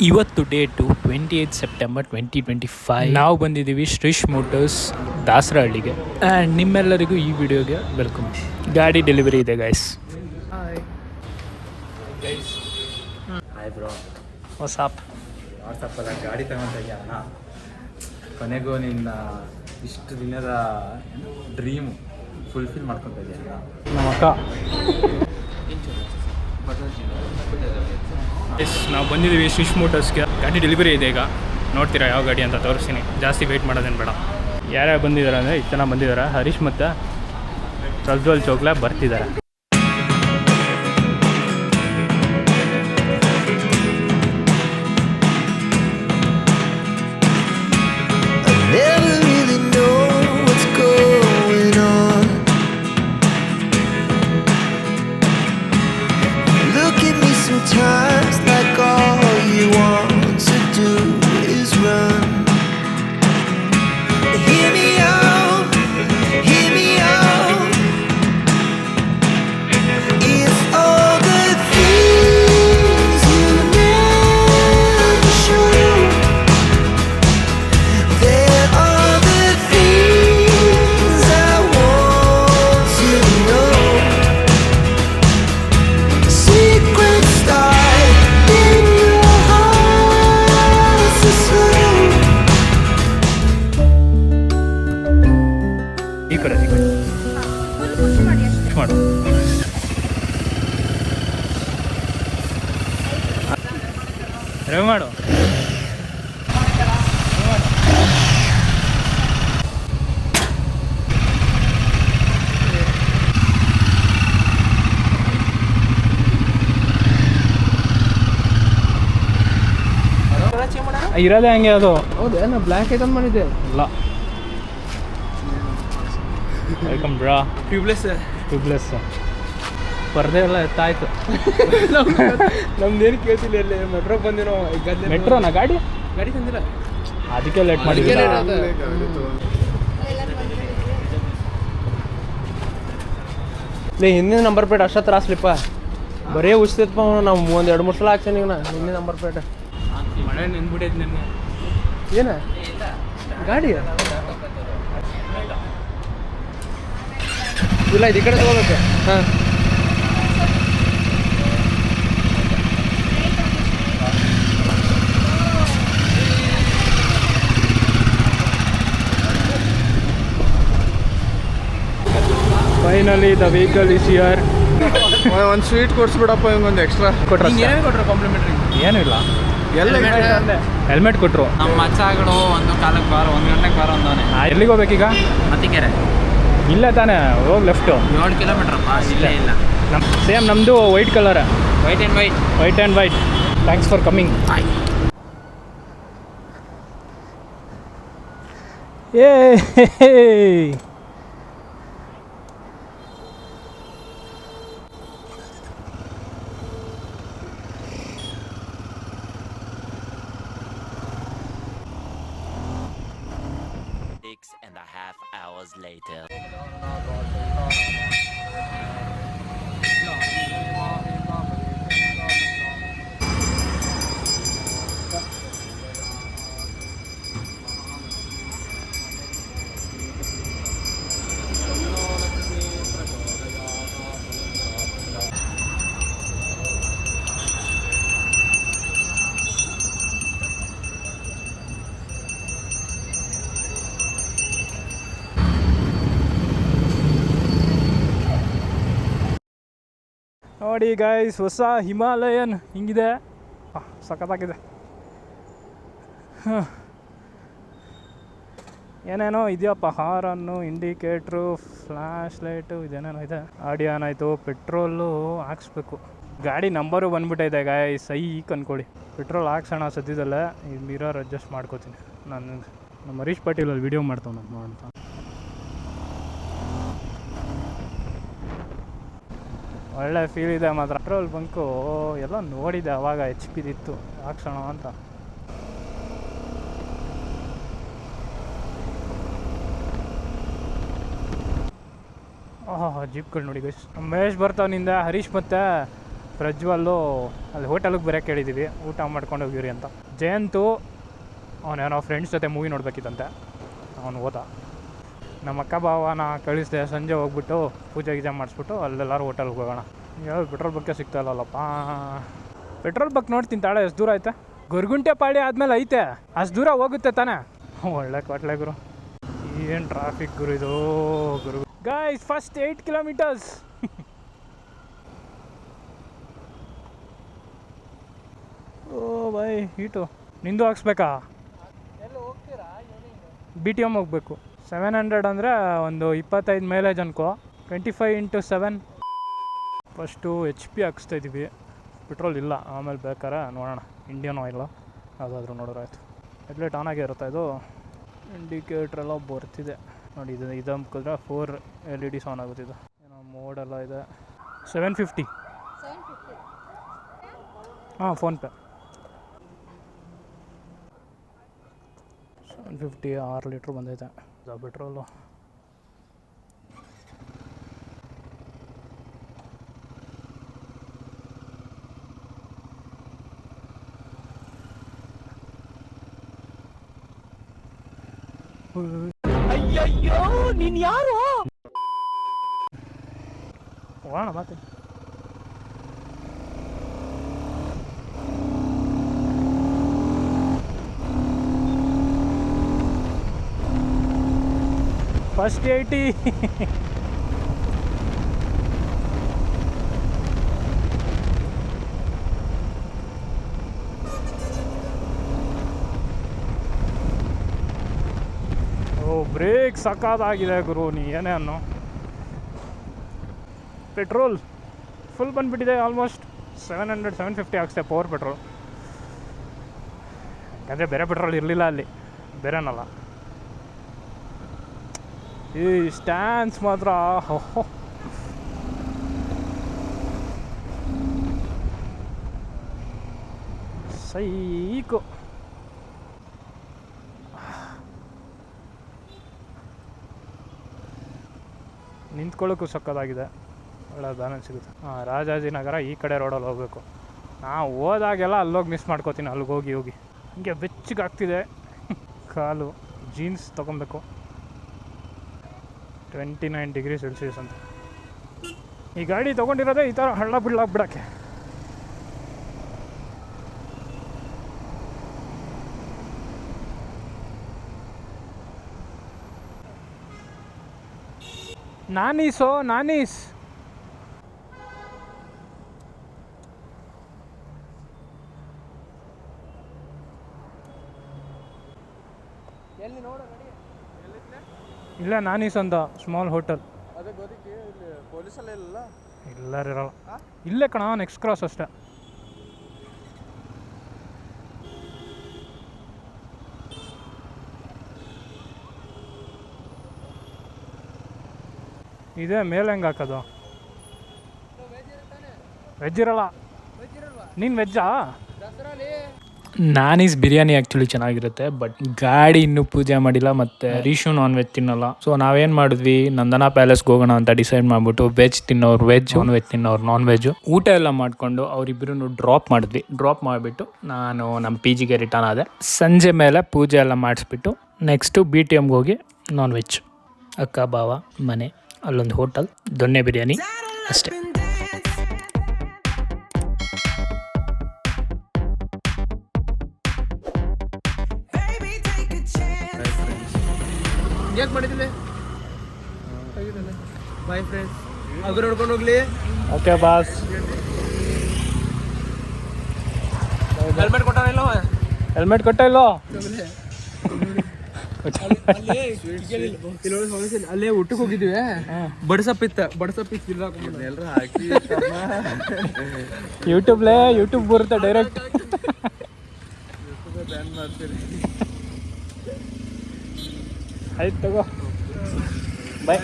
ಇವತ್ತು date twenty eight September twenty twenty five. ನಾವು ಬಂದಿದ್ದೀವಿ ಶ್ರೀಶ್ ಮೋಟರ್ಸ್ ದಾಸರಹಳ್ಳಿಗೆ ಆ್ಯಂಡ್ ನಿಮ್ಮೆಲ್ಲರಿಗೂ ಈ ವಿಡಿಯೋಗೆ ವೆಲ್ಕಮ್. ಗಾಡಿ ಡೆಲಿವರಿ ಇದೆ ಗೈಸ್ ಹಾಯ್ ಬ್ರೋ ವಾಟ್ಸಪ್ಪಲ್ಲ ಗಾಡಿ ತಗೊಂತ ಅಣ್ಣ? ಕೊನೆಗೂ ನಿನ್ನ ಇಷ್ಟು ದಿನದ ಡ್ರೀಮು ಫುಲ್ಫಿಲ್ ಮಾಡ್ಕೊತ ಇದೆಯಲ್ಲ ನಮ್ಮ ಅಕ್ಕ ಎಸ್, ನಾವು ಬಂದಿದ್ದೀವಿ ಸ್ವಿಶ್ ಮೋಟರ್ಸ್ಗೆ. ಗಾಡಿ ಡೆಲಿವರಿ ಇದೆ ಈಗ. ನೋಡ್ತೀರಾ ಯಾವ ಗಾಡಿ ಅಂತ ತೋರಿಸ್ತೀನಿ. ಜಾಸ್ತಿ ವೆಯ್ಟ್ ಮಾಡೋದೇನು ಬೇಡ. ಯಾರ್ಯಾರು ಬಂದಿದ್ದಾರೆ ಅಂದರೆ ಇಷ್ಟು ಜನ ಬಂದಿದ್ದಾರೆ ಹರೀಶ್ ಮತ್ತು ಪ್ರಜ್ವಲ್ ಚೋಕ್ಲಾ ಬರ್ತಿದ್ದಾರೆ. ಇರೋದೇ ಹಂಗೆ ಅದು. ಹೌದೇನು ಬ್ಲ್ಯಾಕ್ ಐತೆ ಅಂತ ಮಾಡಿದ್ದೆ. ಇಲ್ಲ ವೆಲ್ಕಮ್ ಬ್ರಾ ಟ್ಯೂಬ್ಲೆಸ್ ಟ್ಯೂಬ್ಲೆಸ್ ಪರ್ದೆ ಎಲ್ಲ ಎತ್ತಾಯ್ತು. ನಮ್ದೇನು ಕೇಳ್ತಿಲ್ಲ ಇಲ್ಲಿ. ಮೆಟ್ರೋ ಬಂದಿರೋ ಗದ್ದೆ ಮೆಟ್ರೋನ ಗಾಡಿ? ಗಾಡಿ ತಂದಿಲ್ಲ. ಅದಕ್ಕೆ ಲೇಟ್ ಮಾಡಿ. ಲೇ ಹಿಂದಿನ ನಂಬರ್ ಪ್ಲೇಟ್ ಅಷ್ಟ ತ್ರಾಸ್ಲಿಪ್ಪ ಬರೀ ಉಚ್ತಿತ್ತಪ್ಪ ನಾವು ಒಂದು ಎರಡು ಮೂರು ಸಲ ಹಾಕ್ಸೇನಿ ಈಗ ನಾ. ಹಿಂದಿನ ನಂಬರ್ ಪ್ಲೇಟ್ ಮಳೆ ನೆನ್ಬಿಟ್ಟೈತೆ ನಿನ್ನೆ. ಏನ? ಗಾಡಿ? ಇಲ್ಲ ಇದು ಈ ಕಡೆ ತಗೋಬೇಕು. ಹಾಂ. Finally the vehicle is here ಒಂದು ಸ್ವೀಟ್ ಕೊಡ್ಸ್ಬಿಡಪ್ಪ ಹಿಂಗೊಂದು ಎಕ್ಸ್ಟ್ರಾ ಕೊಟ್ರ ಕೊಟ್ಟರು ಕಾಂಪ್ಲಿಮೆಂಟ್ರಿ ಏನೂ ಇಲ್ಲ ಹೆಲ್ಮೆಟ್ ಕೊಟ್ಟರು ನಮ್ಮ ಮಚ್ಚಗಳು ಒಂದು ಕಾಲಕ್ಕೆ ಬಾರ ಒಂದು ಗಂಟೆಗೆ ಬಾರ ಒಂದವನೇ ಎಲ್ಲಿಗೆ ಹೋಗ್ಬೇಕೀಗ? ಮತ್ತಿಕೆರೆ ಇಲ್ಲ ತಾನೇ ಹೋಗಿ ಲೆಫ್ಟು ಏಳು ಕಿಲೋಮೀಟ್ರ್ ಇಲ್ಲೇ ಇಲ್ಲ. ನಮ್ಮ ಸೇಮ್ ನಮ್ಮದು white colour white and white white and white thanks for coming ಏ Thank you. ನೋಡಿ ಗೈಸ್ ಹೊಸ ಹಿಮಾಲಯನ್ ಹಿಂಗಿದೆ. ಸಖತ್ತಾಗಿದೆ. ಏನೇನೋ ಇದೆಯಪ್ಪ ಹಾರನ್ನು ಇಂಡಿಕೇಟ್ರು ಫ್ಲ್ಯಾಶ್ ಲೈಟು ಇದೇನೇನೋ ಇದೆ. ಆಡಿ ಆನ್ ಆಯಿತು ಪೆಟ್ರೋಲು ಹಾಕ್ಸ್ಬೇಕು. ಗಾಡಿ ನಂಬರು ಬಂದ್ಬಿಟ್ಟೈತೆ ಗಾಯ್ ಸೈ ಅನ್ಕೊಳ್ಳಿ ಪೆಟ್ರೋಲ್ ಹಾಕ್ಸೋಣ ಸದ್ಯದಲ್ಲೇ. ಈ ಮಿರರ್ ಅಡ್ಜಸ್ಟ್ ಮಾಡ್ಕೋತೀನಿ. ನಾನು ನಮ್ಮ ಹರೀಶ್ ಪಾಟೀಲ್ ಅಲ್ಲಿ ವಿಡಿಯೋ ಮಾಡ್ತಾವೆ ನಾನು ಒಳ್ಳೆ ಫೀಲ್ ಇದೆ ಮಾತ್ರ. ಪೆಟ್ರೋಲ್ ಬಂಕು ಎಲ್ಲ ನೋಡಿದೆ ಅವಾಗ ಎಚ್ ಪಿದಿತ್ತು ಹಾಕ್ಸೋಣ ಅಂತ ಓಹೋ ಜೀಪ್ಗಳು ನೋಡಿ ಗೈಸ್ ಮಹೇಶ್ ಬರ್ತವನಿಂದ ಹರೀಶ್ ಮತ್ತೆ ಪ್ರಜ್ವಲ್ಲು. ಅಲ್ಲಿ ಹೋಟೆಲಿಗೆ ಬರೋಕ್ಕೆ ಕೇಳಿದ್ದೀವಿ ಊಟ ಮಾಡ್ಕೊಂಡು ಹೋಗಿರಿ ಅಂತ. ಜಯಂತು ಅವನೇನೋ ಫ್ರೆಂಡ್ಸ್ ಜೊತೆ ಮೂವಿ ನೋಡ್ಬೇಕಿತ್ತಂತೆ. ಅವನು ಹೋದ. ನಮ್ಮ ಅಕ್ಕ ಭಾವನ ಕಳಿಸಿದೆ ಸಂಜೆ ಹೋಗ್ಬಿಟ್ಟು ಪೂಜೆ ಗೀಜೆ ಮಾಡಿಸ್ಬಿಟ್ಟು ಅಲ್ಲೆಲ್ಲರೂ ಹೋಟೆಲ್ಗೆ ಹೋಗೋಣ. ಯಾವ ಪೆಟ್ರೋಲ್ ಬಗ್ಗೆ ಸಿಗ್ತಾ ಇಲ್ಲಲ್ಲಪ್ಪ. ಪೆಟ್ರೋಲ್ ಬಗ್ಗೆ ನೋಡ್ತೀನಿ ತಾಳೆ ಎಷ್ಟು ದೂರ ಐತೆ? ಗುರುಗುಂಟೆ ಪಾಳಿ ಆದಮೇಲೆ ಐತೆ. ಅಷ್ಟು ದೂರ ಹೋಗುತ್ತೆ ತಾನೇ. ಒಳ್ಳೆ ಕೊಟ್ಲೆ ಗುರು. ಏನು ಟ್ರಾಫಿಕ್ ಗುರು ಇದು? ಗುರು. ಗಾಯ್ಸ್ ಫಸ್ಟ್ ಏಯ್ಟ್ ಕಿಲೋಮೀಟರ್ಸ್ ಓ ಬೈ ಹೀಟು ನಿಂದು ಹಾಕ್ಸ್ಬೇಕಾ? ಬಿ ಟಿ ಎಂ ಹೋಗ್ಬೇಕು. ಸೆವೆನ್ ಹಂಡ್ರೆಡ್ ಅಂದರೆ ಒಂದು ಇಪ್ಪತ್ತೈದು ಮೈಲೇಜ್ ಅನ್ಕೋ twenty five into seven. First H P ಹಾಕಿಸ್ತಾ ಇದ್ದೀವಿ ಪೆಟ್ರೋಲ್ ಇಲ್ಲ, ಆಮೇಲೆ ಬೇಕಾರೆ ನೋಡೋಣ. ಇಂಡಿಯನ್ ಆಯಿಲ್ ಯಾವುದಾದ್ರೂ ನೋಡಿದ್ರೆ ಆಯಿತು. ಹೆಡ್ಲೈಟ್ ಆನ್ ಆಗೇ ಇರುತ್ತೆ ಇದು? ಇಂಡಿಕೇಟ್ರ್ ಎಲ್ಲ ಬರ್ತಿದೆ. ನೋಡಿ, ಇದು ಇದು ಅಂಬ್ಕಿದ್ರೆ four L E Ds on ಆಗುತ್ತಿದೆ ಏನೋ ಮೋಡೆಲ್ಲ ಇದೆ. ಸೆವೆನ್ ಫಿಫ್ಟಿ ಹಾಂ ಫೋನ್ಪೇ ಸೆವೆನ್ ಫಿಫ್ಟಿ ಆರು ಲೀಟ್ರ್ ಬಂದೈತೆ. ಇದು ಪೆಟ್ರೋಲು ಹೋಗೋಣ ಮತ್ತೆ ಫಸ್ಟ್ ಏಯ್ಟಿ. ಓ, ಬ್ರೇಕ್ ಸಕ್ಕತ್ತಾಗಿದೆ ಗುರು, ನೀ ಏನೇ ಅನ್ನೋ. ಪೆಟ್ರೋಲ್ ಫುಲ್ ಬಂದುಬಿಟ್ಟಿದೆ almost seven hundred seven fifty ಆಗ್ತದೆ ಪವರ್ ಪೆಟ್ರೋಲ್ ಯಾಕಂದರೆ ಬೇರೆ ಪೆಟ್ರೋಲ್ ಇರಲಿಲ್ಲ ಅಲ್ಲಿ. ಬೇರೆನಲ್ಲ. ಈ ಸ್ಟ್ಯಾನ್ಸ್ ಮಾತ್ರ. ಸೈಕು. ನಿಂತ್ಕೊಳ್ಳೋಕ್ಕೂ ಸಕ್ಕದಾಗಿದೆ ಒಳ್ಳೆ ಬ್ಯಾಲೆನ್ಸ್ ಸಿಗುತ್ತೆ. ಹಾಂ ರಾಜಾಜಿನಗರ ಈ ಕಡೆ ರೋಡಲ್ಲಿ ಹೋಗಬೇಕು. ನಾವು ಹೋದಾಗೆಲ್ಲ ಅಲ್ಲೋಗಿ ಮಿಸ್ ಮಾಡ್ಕೋತೀನಿ. ಅಲ್ಲಿಗೆ ಹೋಗಿ ಹೋಗಿ. ಹಿಂಗೆ ಬೆಚ್ಚಗಾಗ್ತಿದೆ. ಕಾಲು ಜೀನ್ಸ್ ತೊಗೊಬೇಕು. ಟ್ವೆಂಟಿ ನೈನ್ ಡಿಗ್ರಿ ಸೆಲ್ಸಿಯಸ್ ಅಂತ. ಈ ಗಾಡಿ ತೊಗೊಂಡಿರೋದೇ ಈ ಥರ ಹಳ್ಳ ಬಿಳ್ಳ ಬಿಡೋಕ್ಕೆ ನಾನೀಸೋ ನಾನೀಸ್. ಇಲ್ಲ ನಾನೀಸ್ ಅಂತ ಸ್ಮಾಲ್ ಹೋಟೆಲ್ ಅದೇ ಇಲ್ಲಿ ಪೊಲೀಸಲ್ಲ ಇಲ್ಲ ಇರಲ್ಲ. ಇಲ್ಲೇ ಕಣ ನೆಕ್ಸ್ಟ್ ಕ್ರಾಸ್ ಅಷ್ಟೇ. ಇದೇ ಮೇಲೆ ಹೆಂಗೆ ಹಾಕೋದು? ವೆಜ್ ಇರಲ್ಲ ನೀನು ವೆಜ್ಜಾ? ನಾನೀಸ್ ಬಿರಿಯಾನಿ ಆ್ಯಕ್ಚುಲಿ ಚೆನ್ನಾಗಿರುತ್ತೆ ಬಟ್ ಗಾಡಿ ಇನ್ನೂ ಪೂಜೆ ಮಾಡಿಲ್ಲ ಮತ್ತು ರೀಶು ನಾನ್ ವೆಜ್ ತಿನ್ನಲ್ಲ. ಸೊ ನಾವೇನು ಮಾಡಿದ್ವಿ ನಂದನಾ ಪ್ಯಾಲೇಸ್ಗೆ ಹೋಗೋಣ ಅಂತ ಡಿಸೈಡ್ ಮಾಡಿಬಿಟ್ಟು ವೆಜ್ ತಿನ್ನೋರು ವೆಜ್ ನಾನ್ ವೆಜ್ ತಿನ್ನೋರು ನಾನ್ ವೆಜ್ ಊಟ ಎಲ್ಲ ಮಾಡಿಕೊಂಡು ಅವರಿಬ್ಬರು ಡ್ರಾಪ್ ಮಾಡಿದ್ವಿ. ಡ್ರಾಪ್ ಮಾಡಿಬಿಟ್ಟು ನಾನು ನಮ್ಮ ಪಿ ಜಿಗೆ ರಿಟರ್ನ್ ಆದೆ. ಸಂಜೆ ಮೇಲೆ ಪೂಜೆ ಎಲ್ಲ ಮಾಡಿಸ್ಬಿಟ್ಟು ನೆಕ್ಸ್ಟು ಬಿ ಟಿ ಎಮ್ಗೆ ಹೋಗಿ ನಾನ್ ವೆಜ್ ಅಕ್ಕ ಬಾವ ಮನೆ ಅಲ್ಲೊಂದು ಹೋಟೆಲ್ ದೊಣ್ಣೆ ಬಿರಿಯಾನಿ ಅಷ್ಟೇ. ಯಾಕೆ ಮಾಡಿದಿಲ್ಲ ಬಾಯ್ ಫ್ರೆಂಡ್ಸ್ ಅದು ನೋಡ್ಕೊಂಡು ಹೋಗ್ಲಿ. ಓಕೆ ಬಾಸ್ ಹೆಲ್ಮೆಟ್ ಕೊಟ್ಟಾನಿಲ್ಲ ಹೆಲ್ಮೆಟ್ ಕೊಟ್ಟ ಇಲ್ಲೋ? ಅಲ್ಲೇ ಊಟಕ್ಕೆ ಹೋಗಿದ್ವಿ ಬಡಸಪ್ಪಿತ್ತ ಇತ್ತ ಬಡಸಪ್ ಇತ್ತು ಇಲ್ಲ ಎಲ್ಲರೂ ಹಾಕಿ ಯೂಟ್ಯೂಬ್ಲೇ ಯೂಟ್ಯೂಬ್ ಬರುತ್ತೆ ಡೈರೆಕ್ಟ್ ಬ್ಯಾನ್ ಮಾಡ್ತೀರಿ. ಆಯ್ತು ತಗೋ ಬಾಯ್